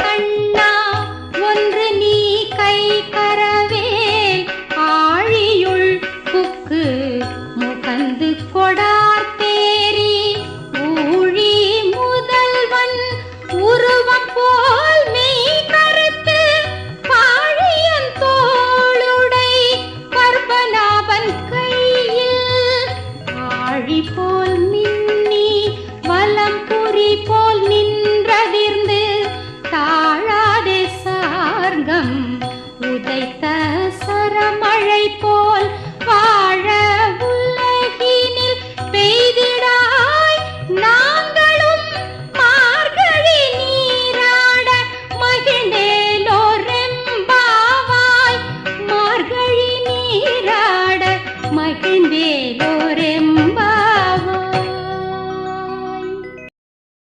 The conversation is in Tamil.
கண்ணா ஒன்று நீ கை கரவேல் ஆழியுள் புக்கு முகந்து கொட வேந்தேலோ